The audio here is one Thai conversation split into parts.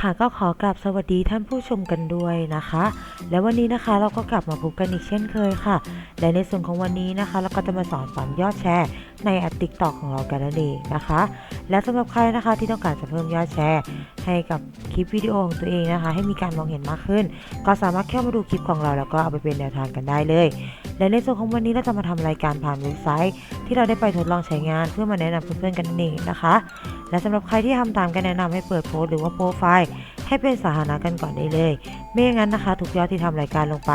ค่ะก็ขอกราบสวัสดีท่านผู้ชมกันด้วยนะคะ และวันนี้นะคะเราก็กลับมาพบกันอีกเช่นเคยค่ะ และในส่วนของวันนี้นะคะ เราก็จะมาสอนปั๊มยอดแชร์ ในแอปติ๊กตอกของเรากันนั่นเองนะคะ และสำหรับใครนะคะที่ต้องการจะเพิ่มยอดแชร์ ให้กับคลิปวิดีโอของตัวเองนะคะ ให้มีการมองเห็นมากขึ้น ก็สามารถเข้ามาดูคลิปของเราแล้วก็เอาไปเป็นแนวทางกันได้เลย และในส่วนของวันนี้เราจะมาทำรายการผ่านเว็บไซต์ ที่เราได้ไปทดลองใช้งานเพื่อมาแนะนำเพื่อนๆกันนั่นเองนะคะ และสำหรับใครที่ทำตามการแนะนำให้เปิดโพสต์หรือว่าโปรไฟล์ให้เป็นสาธารณะกันก่อนได้เลยไม่อย่างนั้นนะคะทุกยอดที่ทำรายการลงไป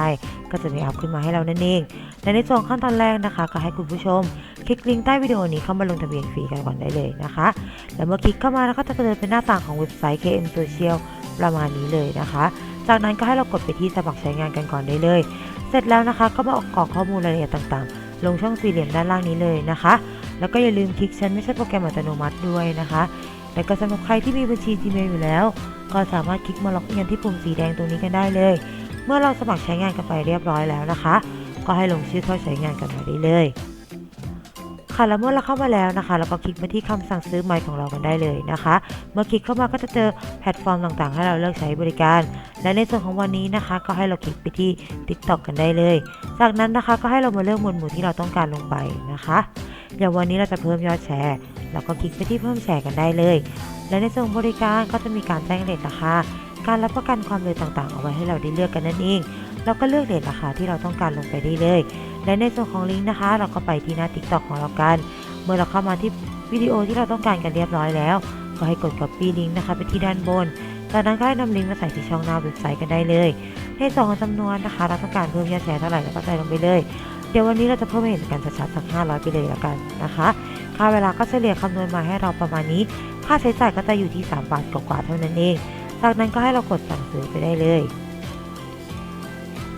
ก็จะมีอัพขึ้นมาให้เรานั่นเองและในส่วนขั้นตอนแรกนะคะ ก็ให้คุณผู้ชม คลิกลิงก์ใต้วิดีโอนี้เข้ามาลงทะเบียนฟรีกันก่อนได้เลยนะคะ แล้วเมื่อคลิกเข้ามาแล้วก็จะเดินเป็นหน้าต่างของเว็บไซต์ KM Social ประมาณนี้เลยนะคะ จากนั้นก็ให้เรากดไปที่สมัครใช้งานกันก่อนได้เลย เสร็จแล้วนะคะก็มาออกกรอกข้อมูลรายละเอียดต่างๆ ลงช่องสี่เหลี่ยมด้านล่างนี้เลยนะคะ แล้วก็อย่าลืมคลิกฉันไม่ใช่โปรแกรมอัตโนมัติด้วยนะคะและก็สำหรับใครที่มีบัญชี Gmail อยู่แล้ว ก็สามารถคลิกมาล็อกอินที่ปุ่มสีแดงตรงนี้กันได้เลย เมื่อเราสมัครใช้งานกันไปเรียบร้อยแล้วนะคะ ก็ให้ลงชื่อเข้าใช้งานกันมาได้เลย แล้วเมื่อเราเข้ามาแล้วนะคะเราก็คลิกมาที่คำสั่งซื้อไมค์ของเรากันได้เลยนะคะ เมื่อคลิกเข้ามาก็จะเจอแพลตฟอร์มต่างๆ ให้เราเลือกใช้บริการ และในส่วนของวันนี้นะคะ ก็ให้เราคลิกไปที่ TikTok กันได้เลย จากนั้นนะคะก็ให้เรามาเลือกหมวดหมู่ที่เราต้องการลงไปนะคะอย่างวันนี้เราจะเพิ่มยอดแชร์เราก็คลิกไปที่เพิ่มแชร์กันได้เลย และในส่วนบริการก็จะมีการแจ้งเรทราคาการรับประกันความเร็วต่างๆ เอาไว้ให้เราได้เลือกกันนั่นเอง เราก็เลือกเรทราคาที่เราต้องการลงไปได้เลย และในส่วนของลิงก์นะคะ เราก็ไปที่หน้า TikTok ของเรากัน เมื่อเราเข้ามาที่วิดีโอที่เราต้องการกันเรียบร้อยแล้ว ก็ให้กด copy ลิงก์นะคะไปที่ด้านบน จากนั้นก็ให้นำลิงก์มาใส่ที่ช่องหน้าเว็บไซต์กันได้เลย ในส่วนของจำนวนนะคะ เราต้องการเพิ่มยอดแชร์เท่าไหร่เราก็ใส่ลงไปเลย เดี๋ยววันนี้เราจะเพิ่มให้เห็นกันชัดๆสัก 500 ไปเลยละกันนะคะค่าเวลาก็เฉลี่ยคำนวณมาให้เราประมาณนี้ ค่าใช้จ่ายก็จะอยู่ที่ 3 บาทกว่าๆเท่านั้นเอง จากนั้นก็ให้เรากดสั่งซื้อไปได้เลย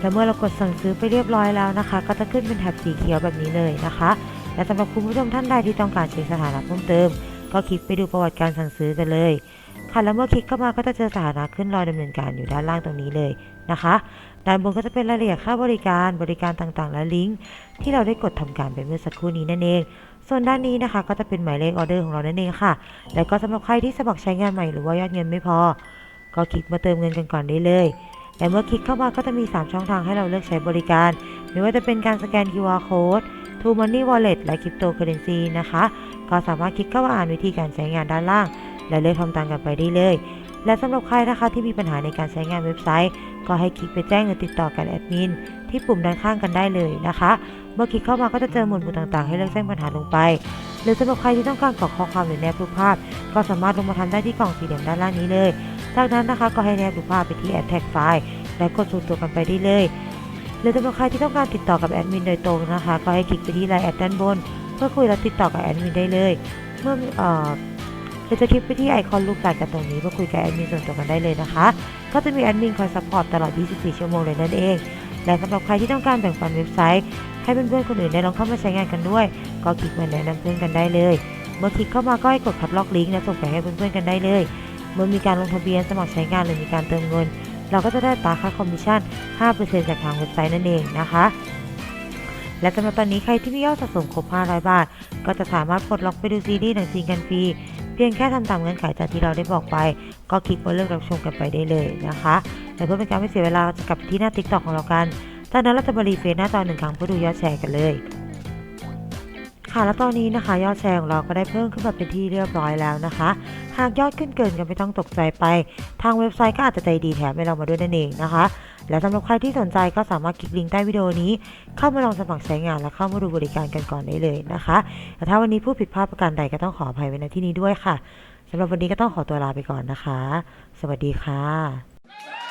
และเมื่อเรากดสั่งซื้อไปเรียบร้อยแล้วนะคะ ก็จะขึ้นเป็นแถบสีเขียวแบบนี้เลยนะคะ และสำหรับคุณผู้ชมท่านใดที่ต้องการเช็คสถานะเพิ่มเติม ก็คลิกไปดูประวัติการสั่งซื้อกันเลยค่ะแล้วเมื่อคลิกเข้ามาก็จะเจอสถานะขึ้นรอยดำเนินการอยู่ด้านล่างตรงนี้เลยนะคะ ด้านบนก็จะเป็นรายละเอียดค่าบริการบริการต่างๆ และลิงก์ที่เราได้กดทำการไปเมื่อสักครู่นี้นั่นเอง ส่วนด้านนี้นะคะ ก็จะเป็นหมายเลขออเดอร์ของเรานั่นเองค่ะ แล้วก็สำหรับใครที่สมัครใช้งานใหม่หรือว่ายอดเงินไม่พอ ก็คลิกมาเติมเงินกันก่อนได้เลย และเมื่อคลิกเข้ามาก็จะมี 3 ช่องทางให้เราเลือกใช้บริการ ไม่ว่าจะเป็นการสแกน QR Code True Money Wallet และ Cryptocurrency นะคะ ก็สามารถคลิกเข้ามาอ่านวิธีการใช้งานด้านล่าง และเลือกทำตามกันไปได้เลย และสำหรับใครนะคะที่มีปัญหาในการใช้งานเว็บไซต์ ก็ให้คลิกไปแจ้งหรือติดต่อกับแอดมินที่ปุ่มด้านข้างกันได้เลยนะคะ เมื่อคลิกเข้ามาก็จะเจอหมวดหมู่ต่างๆ ให้เลือกแจ้งปัญหาลงไป หรือสำหรับใครที่ต้องการกรอกข้อความหรือแนบรูปภาพ ก็สามารถลงมาทำได้ที่กล่องสี่เหลี่ยมด้านล่างนี้เลย จากนั้นนะคะก็ให้แนบรูปภาพไปที่ Add Tag File และกดส่งตัวกันไปได้เลยหรือสำหรับใครที่ต้องการติดต่อกับแอดมินโดยตรงนะคะ ก็ให้คลิกไปที่ไลน์แอดด้านบน เพื่อคุยและติดต่อกับแอดมินได้เลย เมื่อเอ่อเราจะคลิกไปที่ไอคอนรูปไก่กันตรงนี้เพื่อคุยกับแอดมินส่วนตัวกันได้เลยนะคะ ก็จะมีแอดมินคอยซัพพอร์ตตลอด 24 ชั่วโมงเลยนั่นเอง และสำหรับใครที่ต้องการแบ่งปันเว็บไซต์ ให้เพื่อนๆคนอื่นได้ลองเข้ามาใช้งานกันด้วย ก็คลิกมาแนะนำเพื่อนกันได้เลย เมื่อคลิกเข้ามาก็ให้กดคัดลอกลิงก์และส่งไปให้เพื่อนๆกันได้เลย เมื่อมีการลงทะเบียนสมัครใช้งานหรือมีการเติมเงิน เราก็จะได้ตาค่าคอมมิชชั่น 5%จากทางเว็บไซต์นั่นเองนะคะ และสำหรับตอนนี้ใครที่มียอดสะสมครบ 500 บาท ก็จะสามารถปลดล็อกไปดูซีรีส์หนังจีนกันฟรี เพียงแค่ทำตามเงื่อนไขจากที่เราได้บอกไป ก็คลิกมาเลือกรับชมกันไปได้เลยนะคะและเพื่อเป็นการไม่เสียเวลาจะกลับที่หน้า TikTok ของเรากันจากนั้นเราจะบรีเฟซหน้าจอหนึ่งครั้งเพื่อดูยอดแชร์กันเลย ค่ะแล้วตอนนี้นะคะ ยอดแชร์ของเราก็ได้เพิ่มขึ้นมาเป็นที่เรียบร้อยแล้วนะคะ หากยอดขึ้นเกินก็ไม่ต้องตกใจไป ทางเว็บไซต์ก็อาจจะใจดีแถมให้เรามาด้วยนั่นเองนะคะ และสำหรับใครที่สนใจก็สามารถคลิกลิงก์ใต้วิดีโอนี้ เข้ามาลองสมัครใช้งานและเข้ามาดูบริการกันก่อนได้เลยนะคะแต่ถ้าวันนี้ผู้ผิดพลาดประการใดก็ต้องขออภัยไว้ในที่นี้ด้วยค่ะสำหรับวันนี้ก็ต้องขอตัวลาไปก่อนนะคะ สวัสดีค่ะ